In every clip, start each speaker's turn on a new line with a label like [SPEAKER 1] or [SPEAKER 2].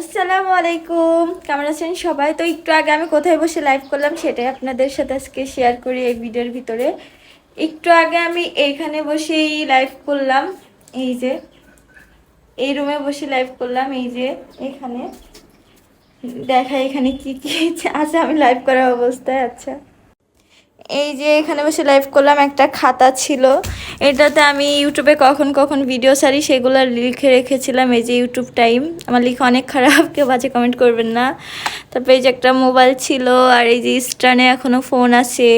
[SPEAKER 1] আসসালামু আলাইকুম। কেমন আছেন সবাই? তো একটু আগে আমি কোথায় বসে লাইভ করলাম সেটাই আপনাদের সাথে আজকে শেয়ার করি এই ভিডিওর ভিতরে। একটু আগে আমি এইখানে বসেই লাইভ করলাম, এই যে, এই রুমে বসে লাইভ করলাম, এই যে, এখানে। দেখা এখানে কি কি আছে? আমি লাইভ করার অবস্থায় আচ্ছা। এই যে এখানে বসে লাইভ করলাম, একটা খাতা ছিল। এটাতে আমি ইউটিউবে কখন কখন ভিডিও সারি সেগুলো লিখে রেখেছিলাম। এই যে ইউটিউব টাইম আমার লিখে অনেক খারাপ, কেউ বাজে কমেন্ট করবেন না। তারপরে এই যে একটা মোবাইল ছিল, আর এই যে স্টানে এখনও ফোন আছে।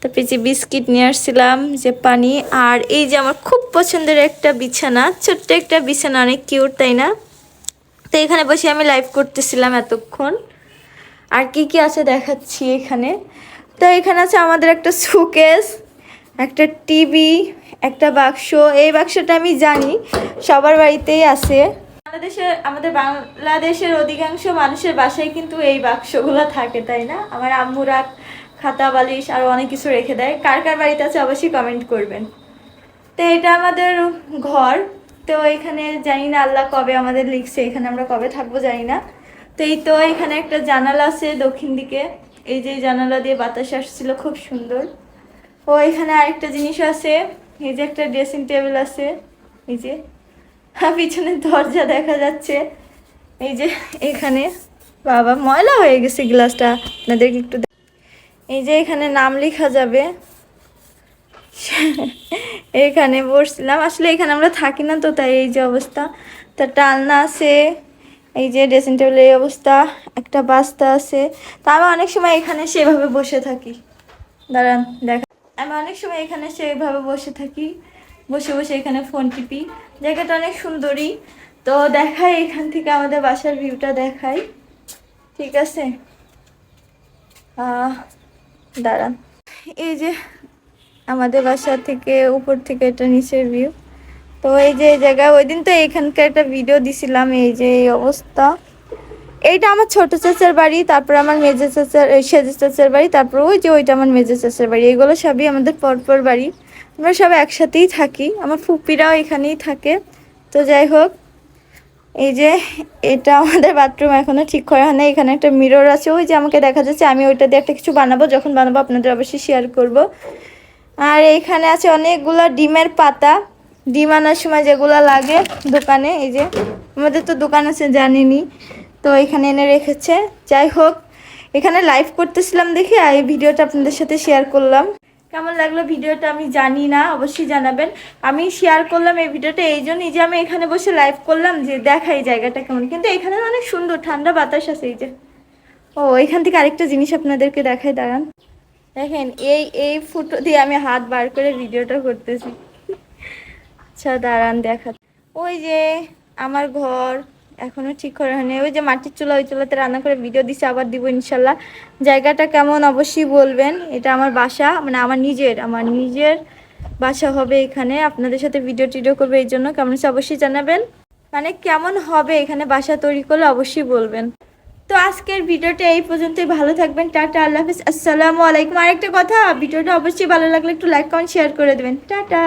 [SPEAKER 1] তারপরে যে বিস্কিট নিয়ে আসছিলাম, যে পানি, আর এই যে আমার খুব পছন্দের একটা বিছানা, ছোট্ট একটা বিছানা, অনেক কিউট তাই না? তো এখানে বসে আমি লাইভ করতেছিলাম এতক্ষণ। আর কি কি আছে দেখাচ্ছি এখানে? তো এখানে আছে আমাদের একটা সুকেস একটা টিভি একটা বাক্স। এই বাক্সটা আমি জানি, সবার বাড়িতেই আছে। বাংলাদেশের আমাদের বাংলাদেশের অধিকাংশ মানুষের বাসায় কিন্তু এই বাক্সগুলো থাকে, তাই না? আমার আম্মুরা খাতা, বালিশ, আর অনেক কিছু রেখে দেয়। কার কার বাড়িতে আছে অবশ্যই কমেন্ট করবেন। তো এটা আমাদের ঘর। তো এখানে জানি না আল্লাহ কবে আমাদের লিখছে, এখানে আমরা কবে থাকব জানি না। তো এই তো এখানে একটা জানালা আছে দক্ষিণ দিকে। এই যে জানালা দিয়ে বাতাস আসছিল, খুব সুন্দর। ও, এখানে আরেকটা জিনিস আছে। এই যে একটা ড্রেসিং টেবিল আছে। এই যে পিছনে দরজা দেখা যাচ্ছে। এই যে, এখানে বাবা, ময়লা হয়ে গেছে গ্লাসটা। আপনাদেরকে একটু এই যে, এখানে নাম লেখা যাবে। এখানে বসছিলাম আসলে এখানে আমরা থাকি না তো, তাই এই যে অবস্থা। তার টালনা আছে। এই যে ড্রেসিং টেবিলের এই অবস্থা, একটা বাস্তা আছে। তা আমি অনেক সময় এখানে সেভাবে বসে থাকি। দাঁড়ান, দেখা আমি অনেক সময় এখানে সেভাবে বসে থাকি। বসে বসে এখানে ফোন টিপি। জায়গাটা অনেক সুন্দরী। তো দেখাই এখান থেকে আমাদের বাসার ভিউটা দেখাই। ঠিক আছে? দাঁড়ান। এই যে আমাদের বাসা থেকে উপর থেকে এটা নিচের ভিউ তো এই যে এই জায়গা ওই দিন তো এখানকার একটা ভিডিও দিছিলাম, এই যে এই অবস্থা। এইটা আমার ছোট চাচার বাড়ি, তারপর আমার মেজে চাচার সেজে চাচার বাড়ি, তারপর ওই যে ওইটা আমার মেজে চাচার বাড়ি। এগুলো সবই আমাদের পরপর বাড়ি। আমরা সব একসাথেই থাকি, আমার ফুপিরাও এখানেই থাকে। তো যাই হোক, এই যে এটা আমাদের বাথরুম এখনও ঠিক করা হয় না এখানে একটা মিরর আছে, ওই যে আমাকে দেখা যাচ্ছে, আমি ওইটা দিয়ে একটা কিছু বানাবো, যখন বানাবো আপনাদের অবশ্যই শেয়ার করব। আর এইখানে আছে অনেকগুলো ডিমের পাতা। ডিম আনার সময় যেগুলো লাগে দোকানে, এই যে আমাদের তো দোকান আছে জানিনি তো এখানে এনে রেখেছে। যাই হোক, এখানে লাইভ করতেছিলাম দেখি, আর এই ভিডিওটা আপনাদের সাথে শেয়ার করলাম। কেমন লাগল ভিডিওটা আমি জানি না, অবশ্যই জানাবেন। আমি শেয়ার করলাম এই ভিডিওটা, এই জন্যই যে আমি এখানে বসে লাইভ করলাম যে দেখাই জায়গাটা কেমন। কিন্তু এখানে অনেক সুন্দর, ঠান্ডা বাতাস আছে, এই যে। ও, এখান থেকে আরেকটা জিনিস আপনাদেরকে দেখাই, দাঁড়ান। দেখেন, এই এই ফুটো দিয়ে আমি হাত বার করে ভিডিওটা করতেছি। আচ্ছা দাঁড়ান, দেখা ওই যে আমার ঘর, এখনও ঠিক করা হয়নি। ওই যে মাটির চুলা, ওই চুলাতে রান্না করে ভিডিও দিছে, আবার দিব ইনশাল্লাহ। জায়গাটা কেমন অবশ্যই বলবেন। এটা আমার বাসা মানে আমার নিজের আমার নিজের বাসা হবে এখানে। আপনাদের সাথে ভিডিও টিডিও করবে এই জন্য। কেমন অবশ্যই জানাবেন। মানে কেমন হবে এখানে বাসা তৈরি করলে অবশ্যই বলবেন। তো আজকের ভিডিওটা এই পর্যন্তই। ভালো থাকবেন। টাটা, আল্লাহ হাফিজ। আসসালামু আলাইকুম। আরেকটা কথা, ভিডিওটা অবশ্যই ভালো লাগলে একটু লাইক কমেন্ট শেয়ার করে দেবেন। টাটা।